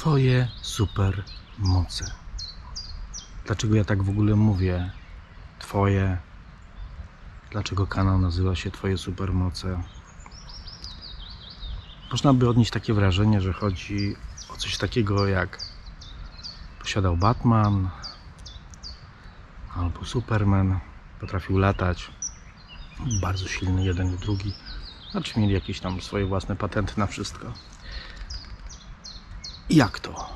Twoje super moce. Dlaczego ja tak w ogóle mówię? Twoje. Dlaczego kanał nazywa się Twoje supermoce? Można by odnieść takie wrażenie, że chodzi o coś takiego jak posiadał Batman albo Superman, potrafił latać, bardzo silny jeden i drugi. Znaczy mieli jakieś tam swoje własne patenty na wszystko. Jak to?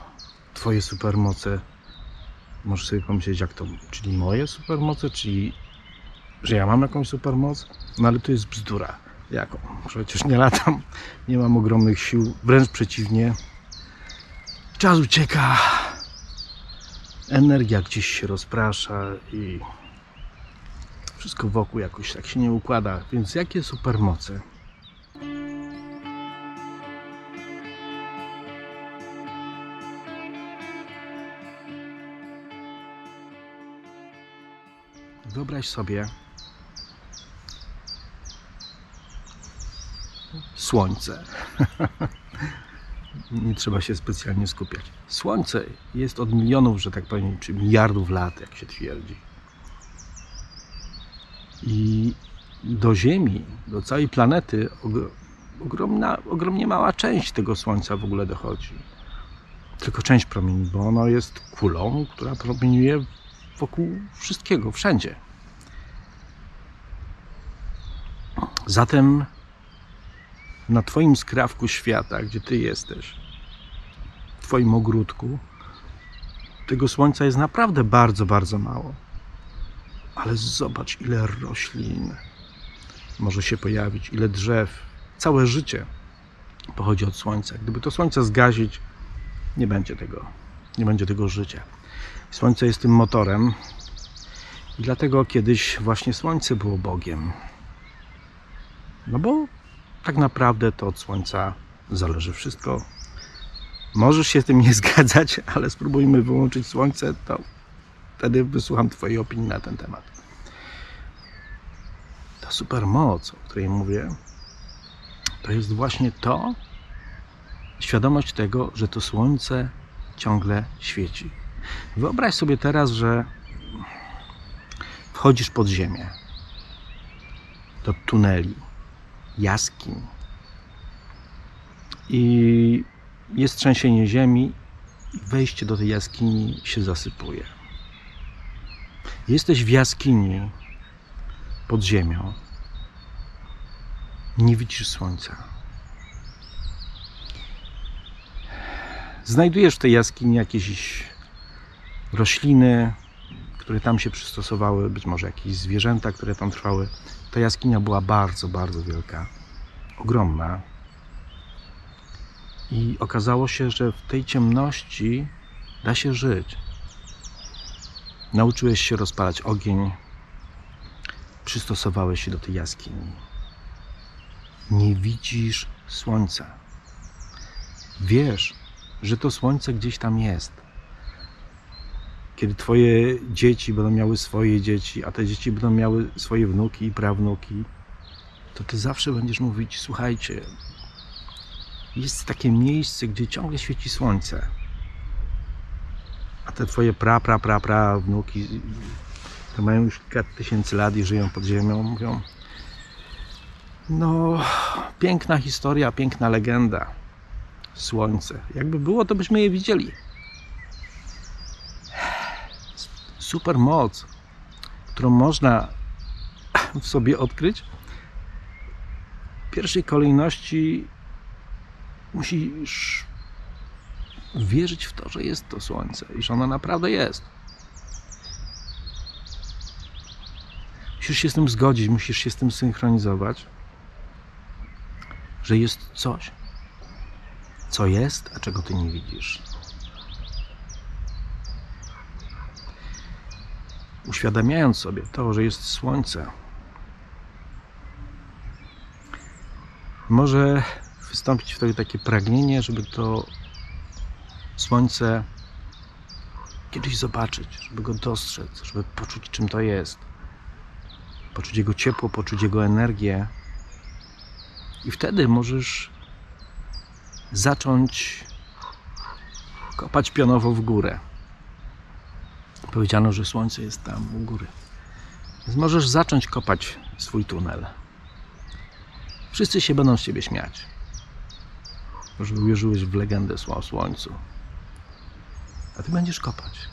Twoje supermoce. Możesz sobie pomyśleć, jak to, czyli moje supermoce, czyli że ja mam jakąś supermoc? No ale to jest bzdura. Jaką? Przecież nie latam, nie mam ogromnych sił, wręcz przeciwnie. Czas ucieka, energia gdzieś się rozprasza i wszystko wokół jakoś tak się nie układa. Więc jakie supermoce? Wyobraź sobie słońce. Nie trzeba się specjalnie skupiać. Słońce jest od milionów, że tak powiem, czy miliardów lat, jak się twierdzi. I do Ziemi, do całej planety ogr- ogromna, ogromnie mała część tego Słońca w ogóle dochodzi. Tylko część promieni, bo ono jest kulą, która promieniuje wokół wszystkiego, wszędzie. Zatem na Twoim skrawku świata, gdzie Ty jesteś, w Twoim ogródku, tego słońca jest naprawdę bardzo, bardzo mało. Ale zobacz, ile roślin może się pojawić, ile drzew. Całe życie pochodzi od słońca. Gdyby to słońce zgazić, nie będzie tego, nie będzie tego życia. Słońce jest tym motorem i dlatego kiedyś właśnie Słońce było Bogiem. No bo tak naprawdę to od Słońca zależy wszystko. Możesz się z tym nie zgadzać, ale spróbujmy wyłączyć Słońce, to wtedy wysłucham Twojej opinii na ten temat. Ta supermoc, o której mówię, to jest właśnie to, świadomość tego, że to Słońce ciągle świeci. Wyobraź sobie teraz, że wchodzisz pod ziemię do tuneli, jaskiń i jest trzęsienie ziemi i wejście do tej jaskini się zasypuje. Jesteś w jaskini pod ziemią. Nie widzisz słońca. Znajdujesz w tej jaskini jakieś rośliny, które tam się przystosowały, być może jakieś zwierzęta, które tam trwały. Ta jaskinia była bardzo, bardzo wielka, ogromna. I okazało się, że w tej ciemności da się żyć. Nauczyłeś się rozpalać ogień, przystosowałeś się do tej jaskini. Nie widzisz słońca. Wiesz, że to słońce gdzieś tam jest kiedy twoje dzieci będą miały swoje dzieci, a te dzieci będą miały swoje wnuki i prawnuki, to ty zawsze będziesz mówić: Słuchajcie, jest takie miejsce, gdzie ciągle świeci słońce. A te twoje pra, pra, pra, pra wnuki, które mają już kilka tysięcy lat i żyją pod ziemią, mówią: No, piękna historia, piękna legenda. Słońce. Jakby było, to byśmy je widzieli. Super moc, którą można w sobie odkryć, w pierwszej kolejności musisz wierzyć w to, że jest to słońce i że ono naprawdę jest. Musisz się z tym zgodzić, musisz się z tym synchronizować, że jest coś, co jest, a czego ty nie widzisz. Uświadamiając sobie to, że jest słońce, może wystąpić wtedy takie pragnienie, żeby to słońce kiedyś zobaczyć, żeby go dostrzec, żeby poczuć, czym to jest. Poczuć jego ciepło, poczuć jego energię. I wtedy możesz zacząć kopać pionowo w górę. Powiedziano, że słońce jest tam u góry. Więc możesz zacząć kopać swój tunel. Wszyscy się będą z ciebie śmiać. Że uwierzyłeś w legendę o słońcu. A ty będziesz kopać.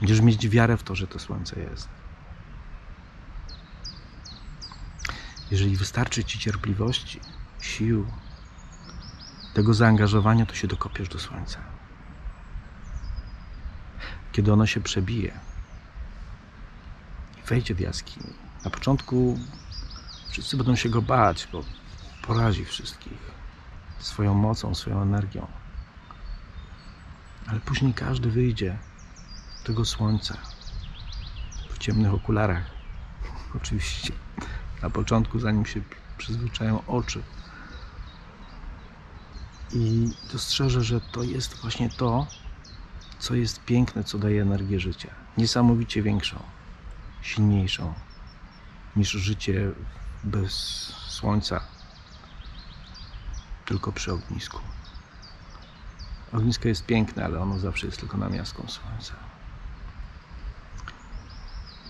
Będziesz mieć wiarę w to, że to słońce jest. Jeżeli wystarczy ci cierpliwości, sił, tego zaangażowania, to się dokopiesz do słońca. Kiedy ono się przebije i wejdzie w jaskini, na początku wszyscy będą się go bać, bo porazi wszystkich swoją mocą, swoją energią. Ale później każdy wyjdzie do tego słońca w ciemnych okularach. Oczywiście na początku, zanim się przyzwyczają oczy. I dostrzeże, że to jest właśnie to, co jest piękne, co daje energię życia. Niesamowicie większą, silniejszą niż życie bez słońca, tylko przy ognisku. Ognisko jest piękne, ale ono zawsze jest tylko namiastką słońca.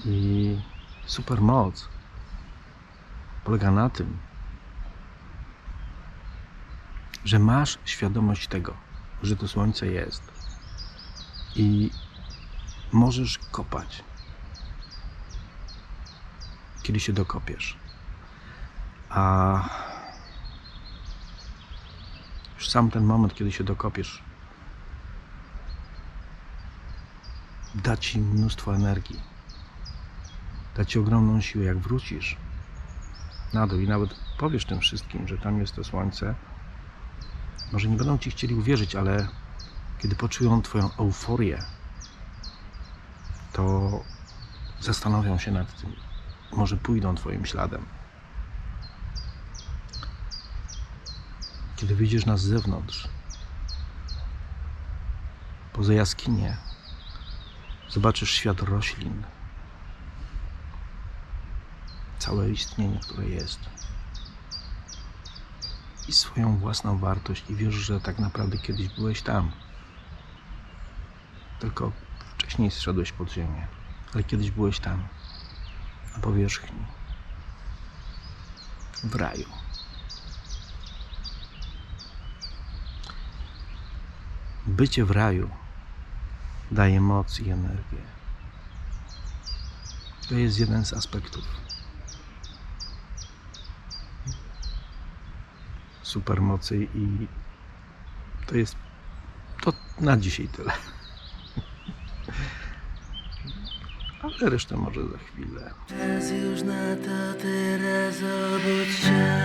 I supermoc polega na tym, że masz świadomość tego, że to słońce jest i możesz kopać, kiedy się dokopiesz. A już sam ten moment, kiedy się dokopiesz, da ci mnóstwo energii, da ci ogromną siłę. Jak wrócisz na dół i nawet powiesz tym wszystkim, że tam jest to słońce, może nie będą ci chcieli uwierzyć, ale kiedy poczują Twoją euforię, to zastanowią się nad tym. Może pójdą Twoim śladem. Kiedy wyjdziesz na zewnątrz, poza jaskinię, zobaczysz świat roślin, całe istnienie, które jest i swoją własną wartość i wiesz, że tak naprawdę kiedyś byłeś tam. Tylko wcześniej zszedłeś pod ziemię, ale kiedyś byłeś tam, na powierzchni, w raju. Bycie w raju daje moc i energię. To jest jeden z aspektów supermocy i to jest to na dzisiaj tyle. Ale resztę może za chwilę. Czas już na to teraz obudź się